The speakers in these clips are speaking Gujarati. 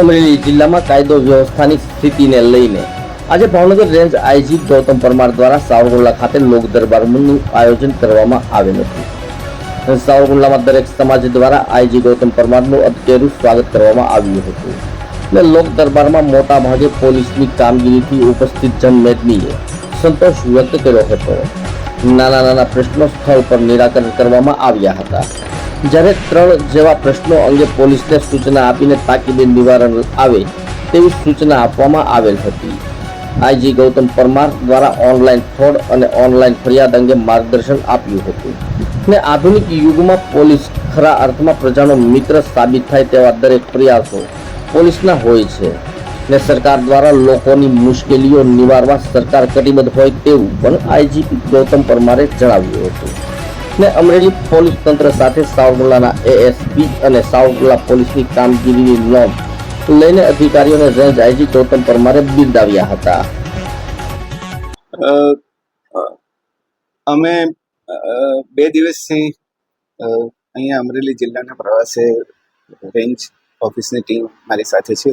અમરેલી જિલ્લામાં કાયદો વ્યવસ્થાની સ્થિતિને લઈને આજે ભાવનગર રેન્જ આઈજી ગૌતમ પરમાર દ્વારા સાવરકુંડલા ખાતે લોક દરબારનું આયોજન કરવામાં આવેલ હતું. સાવરકુંડલામાં દરેક સમાજ દ્વારા આઈજી ગૌતમ પરમારનું અધકેરું સ્વાગત કરવામાં આવ્યું હતું. અને લોક દરબારમાં મોટા ભાગે પોલીસની કામગીરીથી ઉપસ્થિત જનમેદનીએ સંતોષ વ્યક્ત કર્યો હતો. નાના નાના પ્રશ્નો સ્થળ પર નિરાકરણ કરવામાં આવ્યા હતા. જ્યારે ત્રણ જેવા પ્રશ્નો અંગે પોલીસને સૂચના આપીને તાકીદે નિવારણ આવે તેવી સૂચના આપવામાં આવેલ હતી. આઈજી ગૌતમ પરમાર દ્વારા ઓનલાઈન ફ્રોડ અને ઓનલાઈન ફરિયાદ અંગે માર્ગદર્શન આપ્યું હતું. ને આધુનિક યુગમાં પોલીસ ખરા અર્થમાં પ્રજાનો મિત્ર સાબિત થાય તેવા દરેક પ્રયાસો પોલીસના હોય છે. ને સરકાર દ્વારા લોકોની મુશ્કેલીઓ નિવારવા સરકાર કટિબદ્ધ હોય તેવું પણ આઈજીપી ગૌતમ પરમારે જણાવ્યું હતું. ને અમરેલી પોલીસ તંત્ર સાથે સાવરકુંડલાના એએસપી અને સાવરકુંડલા પોલીસની કામગીરીની નોંધ લઈને અધિકારીઓને રેન્જ આઈજી ગૌતમ પરમારે બિરદાવ્યા હતા. અમે બે દિવસથી અહીંયા અમરેલી જિલ્લાના પ્રવાસે રેન્જ ઓફિસની ટીમ મારી સાથે છે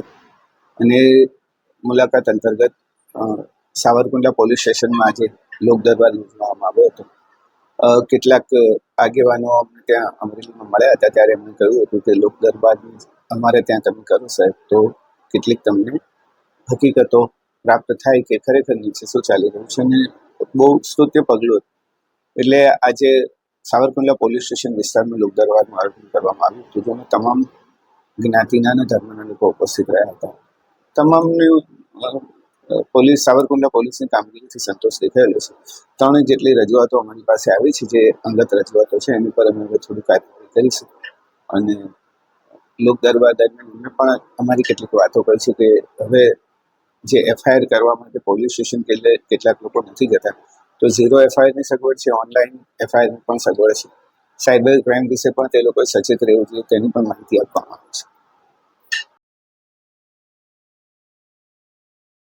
અને મુલાકાત અંતર્ગત સાવરકુંડલા પોલીસ સ્ટેશનમાં આજે લોક દરબાર યોજવામાં આવ્યો હતો. કેટલાક આગેવાનો અમને ત્યાં અમરેલીમાં મળ્યા હતા ત્યારે એમણે કહ્યું હતું કે, લોક દરબાર અમારે ત્યાં તમે કરો સાહેબ. તો કેટલીક તમને હકીકતો પ્રાપ્ત થાય કે ખરેખર નીચે શું ચાલી રહ્યું છે અને બહુ સ્તુત્ય પગલું હતું. એટલે આજે સાવરકુંડલા પોલીસ સ્ટેશન વિસ્તારમાં લોક દરબારનું આયોજન કરવામાં આવ્યું હતું, જેમાં તમામ જ્ઞાતિના અને ધર્મના લોકો ઉપસ્થિત રહ્યા હતા. તમામની પોલીસ, સાવરકુંડલા પોલીસની કામગીરીથી સંતોષ દેખાયેલો છે. ત્રણ જેટલી રજૂઆતો અમારી પાસે આવી છે, જે અંગત રજૂઆતો છે, એની પર અમે હવે થોડી કાર્યવાહી કરીશું. અને લોક દરબાર દરમિયાન અમે પણ અમારી કેટલીક વાતો કરીશું કે હવે જે એફઆઈઆર કરવા માટે પોલીસ સ્ટેશન કે કેટલાક લોકો નથી જતા, તો ઝીરો એફઆઈઆરની સગવડ છે, ઓનલાઈન એફઆઈઆરની પણ સગવડ છે. સાયબર ક્રાઇમ વિશે પણ તે લોકોએ સચેત રહેવું જોઈએ, તેની પણ માહિતી આપવામાં આવે છે.